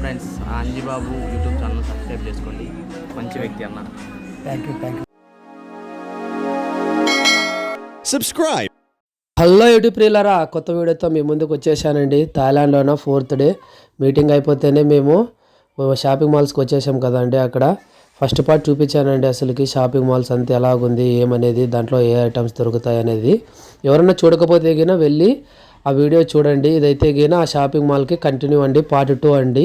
Friends Anjibabu YouTube channel subscribe చేసుకోండి. మంచి వ్యక్తి అన్న. Thank you thank you subscribe. Hello YouTube ప్రియులరా కొత్త వీడియోతో మీ ముందుకు వచ్చేసానండి. థాయిలాండ్లోన ఫోర్త్ డే మీటింగ్ అయిపోతేనే మేము షాపింగ్ మాల్స్కి వచ్చేసాం కదండి అక్కడ. ఫస్ట్ పార్ట్ చూపించానండి అసలుకి షాపింగ్ మాల్స్ అంతా ఎలాగుంది ఏమనేది దాంట్లో ఏ ఐటమ్స్ దొరుకుతాయి అనేది ఎవరన్నా చూడకపోతే వెళ్ళి ఆ వీడియో చూడండి. ఇదైతే గిన ఆ షాపింగ్ మాల్కి కంటిన్యూ అండి. పార్ట్ టూ అండి.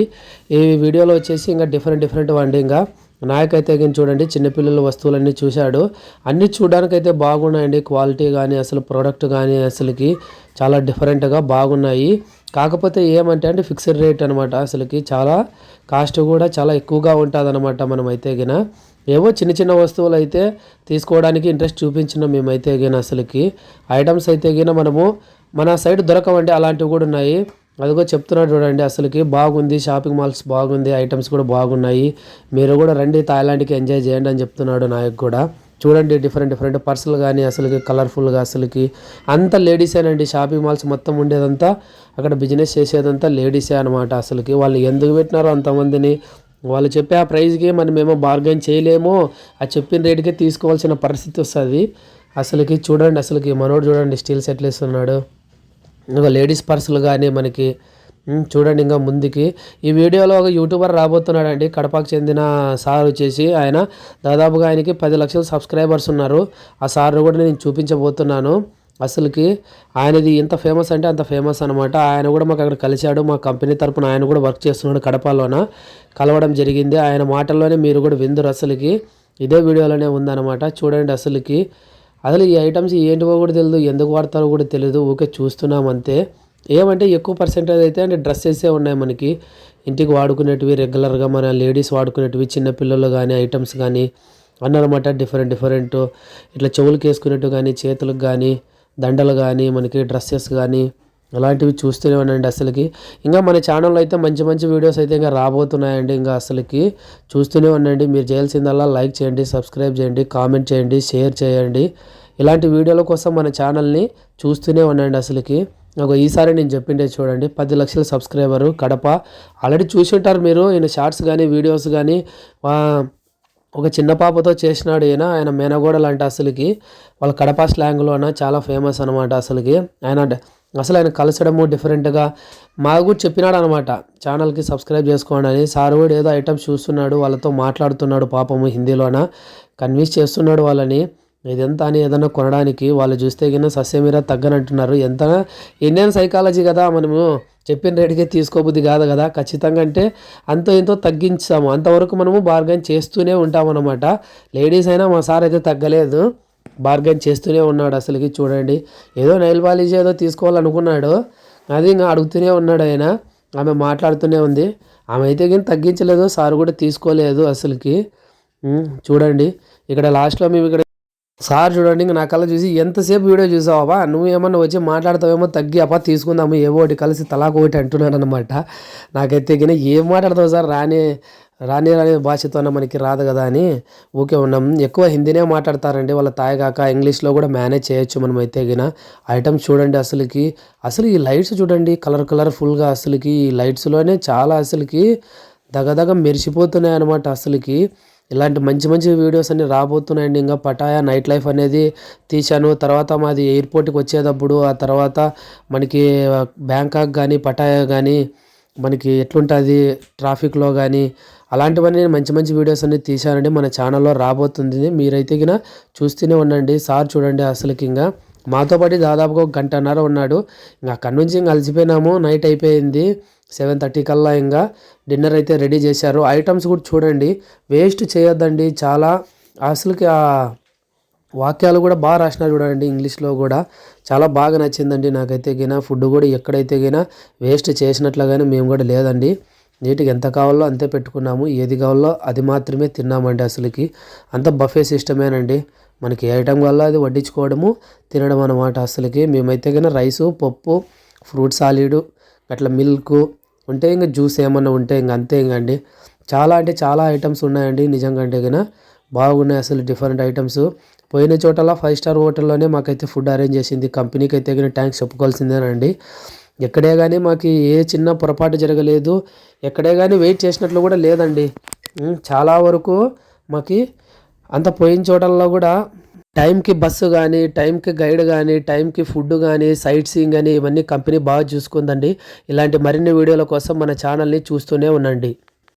ఈ వీడియోలో వచ్చేసి ఇంకా డిఫరెంట్ డిఫరెంట్ అండి ఇంకా నాయకైతే కానీ చూడండి చిన్నపిల్లల వస్తువులన్నీ చూశాడు. అన్నీ చూడడానికైతే బాగున్నాయండి. క్వాలిటీ కానీ అసలు ప్రోడక్ట్ కానీ అసలుకి చాలా డిఫరెంట్గా బాగున్నాయి. కాకపోతే ఏమంటే అంటే ఫిక్స్డ్ రేట్ అనమాట అసలుకి. చాలా కాస్ట్ కూడా చాలా ఎక్కువగా ఉంటుంది అనమాట మనం అయితే గిన. ఏవో చిన్న చిన్న వస్తువులు అయితే తీసుకోవడానికి ఇంట్రెస్ట్ చూపించినాం మేమైతే గిన అసలుకి. ఐటమ్స్ అయితే గిన మనము మన సైడ్ దొరకవండి అలాంటివి కూడా ఉన్నాయి. అదిగో చెప్తున్నాడు చూడండి అసలుకి బాగుంది షాపింగ్ మాల్స్ బాగుంది ఐటమ్స్ కూడా బాగున్నాయి. మీరు కూడా రండి థాయిలాండ్కి ఎంజాయ్ చేయండి అని చెప్తున్నాడు నాయకు కూడా. చూడండి డిఫరెంట్ డిఫరెంట్ పర్సులు కానీ అసలుకి కలర్ఫుల్గా అసలుకి. అంతా లేడీసేనండి షాపింగ్ మాల్స్ మొత్తం ఉండేదంతా. అక్కడ బిజినెస్ చేసేదంతా లేడీసే అనమాట అసలుకి. వాళ్ళు ఎందుకు పెట్టినారో అంతమందిని. వాళ్ళు చెప్పే ఆ ప్రైస్కి మనమేమో బార్గెన్ చేయలేమో. ఆ చెప్పిన రేటుకే తీసుకోవాల్సిన పరిస్థితి వస్తుంది. అసలుకి చూడండి అసలుకి మనోడు చూడండి స్టీల్ సెట్లు ఇస్తున్నాడు ఇంకా లేడీస్ పర్సులు కానీ మనకి చూడండి ఇంకా ముందుకి. ఈ వీడియోలో ఒక యూట్యూబర్ రాబోతున్నాడండి. కడపకు చెందిన సార్ వచ్చేసి ఆయన దాదాపుగా ఆయనకి పది లక్షల సబ్స్క్రైబర్స్ ఉన్నారు. ఆ సార్ కూడా నేను చూపించబోతున్నాను. అసలుకి ఆయనది ఎంత ఫేమస్ అంటే అంత ఫేమస్ అనమాట ఆయన కూడా మాకు అక్కడ కలిశాడు. మా కంపెనీ తరపున ఆయన కూడా వర్క్ చేస్తున్నాడు కడపలోన. కలవడం జరిగింది. ఆయన మాటల్లోనే మీరు కూడా విందురు అసలుకి. ఇదే వీడియోలోనే ఉందన్నమాట. చూడండి అసలుకి. అసలు ఈ ఐటమ్స్ ఏంటివో కూడా తెలియదు ఎందుకు వాడతారో కూడా తెలియదు ఊకే చూస్తున్నాం అంతే ఏమంటే ఎక్కువ పర్సెంటేజ్ అయితే అంటే డ్రెస్సెసే ఉన్నాయి మనకి. ఇంటికి వాడుకునేటివి రెగ్యులర్గా మన లేడీస్ వాడుకునేటివి చిన్నపిల్లలు కానీ ఐటమ్స్ కానీ అన్నమాట డిఫరెంట్ డిఫరెంట్ ఇట్లా చెవులకు వేసుకునేట్టు కానీ చేతులకు కానీ దండలు కానీ మనకి డ్రెస్సెస్ కానీ అలాంటివి చూస్తూనే ఉండండి అసలుకి. ఇంకా మన ఛానల్లో అయితే మంచి మంచి వీడియోస్ అయితే ఇంకా రాబోతున్నాయండి. ఇంకా అసలుకి చూస్తూనే ఉండండి. మీరు చేయాల్సిందల్లా లైక్ చేయండి సబ్స్క్రైబ్ చేయండి కామెంట్ చేయండి షేర్ చేయండి. ఇలాంటి వీడియోల కోసం మన ఛానల్ని చూస్తూనే ఉండండి అసలుకి. ఒక ఈసారి నేను చెప్పిండే చూడండి. పది లక్షల సబ్స్క్రైబరు కడప. ఆల్రెడీ చూసి ఉంటారు మీరు. ఈయన షార్ట్స్ కానీ వీడియోస్ కానీ ఒక చిన్న పాపతో చేసినాడు ఈయన. ఆయన మేనగోడలు అంటే అసలుకి. వాళ్ళ కడప స్లాంగ్లోన చాలా ఫేమస్ అనమాట అసలుకి. ఆయన అసలు ఆయన కలసడము డిఫరెంట్గా మాకు కూడా చెప్పినాడు అనమాట ఛానల్కి సబ్స్క్రైబ్ చేసుకోండి అని. సార్ కూడా ఏదో ఐటమ్స్ చూస్తున్నాడు వాళ్ళతో మాట్లాడుతున్నాడు పాపము హిందీలోన? కన్విన్స్ చేస్తున్నాడు వాళ్ళని. ఇదంతా అని ఏదైనా కొనడానికి వాళ్ళు చూస్తే కింద సస్యమీర తగ్గనంటున్నారు. ఎంత ఇండియన్ సైకాలజీ కదా మనము చెప్పిన రేటుకే తీసుకోబుద్ది కాదు కదా. ఖచ్చితంగా అంటే అంతో ఎంతో తగ్గించాము. అంతవరకు మనము బార్గెన్ చేస్తూనే ఉంటామన్నమాట. లేడీస్ అయినా మా సార్ అయితే తగ్గలేదు. బార్గెన్ చేస్తూనే ఉన్నాడు అసలుకి చూడండి. ఏదో నైల్ పాలిష్ ఏదో తీసుకోవాలనుకున్నాడు. అది ఇంకా అడుగుతూనే ఉన్నాడు ఆయన. ఆమె మాట్లాడుతూనే ఉంది. ఆమె అయితే కానీ తగ్గించలేదు సార్ కూడా తీసుకోలేదు అసలుకి. చూడండి. ఇక్కడ లాస్ట్లో మేము ఇక్కడ సార్ చూడండి ఇంకా నా కళ్ళ చూసి ఎంతసేపు వీడియో చూసావా నువ్వు ఏమన్నా వచ్చి మాట్లాడతావేమో తగ్గి అప్ప తీసుకుందాము ఏవో ఒకటి కలిసి తలాకు ఒకటి అంటున్నాడు అనమాట నాకైతే కానీ ఏం మాట్లాడతావు సార్? రాని రాని రాని భాషతోనే మనకి రాదు కదా అని. ఊకే ఉన్నాం. ఎక్కువ హిందీనే మాట్లాడతారండి వాళ్ళ తాయగాక. కాక ఇంగ్లీష్లో కూడా మేనేజ్ చేయొచ్చు మనం అయితే గిన. ఐటమ్స్ చూడండి అసలుకి. అసలు ఈ లైట్స్ చూడండి. కలర్ కలర్ఫుల్గా అసలుకి. ఈ లైట్స్లోనే చాలా అసలుకి దగదగ మెరిసిపోతున్నాయి అనమాట అసలుకి. ఇలాంటి మంచి మంచి వీడియోస్ అన్ని రాబోతున్నాయండి. ఇంకా పటాయా నైట్ లైఫ్ అనేది తీశాను. తర్వాత మాది ఎయిర్పోర్ట్కి వచ్చేటప్పుడు ఆ తర్వాత మనకి బ్యాంకాక్ కానీ పటాయా కానీ మనకి ఎట్లుంటుంది ట్రాఫిక్లో కానీ అలాంటివన్నీ నేను మంచి మంచి వీడియోస్ అన్ని తీశానండి. మన ఛానల్లో రాబోతుంది. మీరైతే గిన చూస్తూనే ఉండండి. సార్ చూడండి అసలుకి ఇంకా మాతో పాటు దాదాపుగా ఒక గంటన్నర ఉన్నాడు. ఇంకా అక్కడి నుంచి ఇంకా అలసిపోయినాము. నైట్ అయిపోయింది. సెవెన్ థర్టీ కల్లా ఇంకా డిన్నర్ అయితే రెడీ చేశారు. ఐటమ్స్ కూడా చూడండి. వేస్ట్ చేయొద్దండి. చాలా అసలుకి ఆ వాక్యాలు కూడా బాగా రాసినారు చూడండి ఇంగ్లీష్లో కూడా. చాలా బాగా నచ్చిందండి నాకైతే గిన. ఫుడ్ కూడా ఎక్కడైతే గిన వేస్ట్ చేసినట్లుగానే మేము కూడా లేదండి. నీటికి ఎంత కావాలో అంతే పెట్టుకున్నాము. ఏది కావాలో అది మాత్రమే తిన్నామండి అసలుకి. అంత బఫే సిస్టమేనండి. మనకి ఏ ఐటమ్ వల్ల అది వడ్డించుకోవడము తినడం అన్నమాట అసలుకి. మేమైతే కన్నా రైసు పప్పు ఫ్రూట్ సాలీడు అట్లా మిల్క్ ఉంటే ఇంకా జ్యూస్ ఏమన్నా ఉంటే ఇంక అంతే ఇంకా అండి చాలా అంటే చాలా ఐటమ్స్ ఉన్నాయండి నిజంగా అంటే కన్నా బాగున్నాయి అసలు డిఫరెంట్ ఐటమ్స్ పోయిన చోటలా ఫైవ్ స్టార్ హోటల్లోనే మాకైతే ఫుడ్ అరేంజ్ చేసింది. కంపెనీకి అయితే కానీ థ్యాంక్స్ చెప్పుకోవాల్సిందేనండి. ఎక్కడే కానీ మాకు ఏ చిన్న పొరపాటు జరగలేదు. ఎక్కడే కానీ వెయిట్ చేసినట్లు కూడా లేదండి. చాలా వరకు మాకు అంత పోయిన చోటల్లో కూడా టైంకి బస్సు కానీ టైంకి గైడ్ కానీ టైంకి ఫుడ్ కానీ సైట్ సీయింగ్ కానీ ఇవన్నీ కంపెనీ బాగా చూసుకుందండి. ఇలాంటి మరిన్ని వీడియోల కోసం మన ఛానల్ని చూస్తూనే ఉండండి.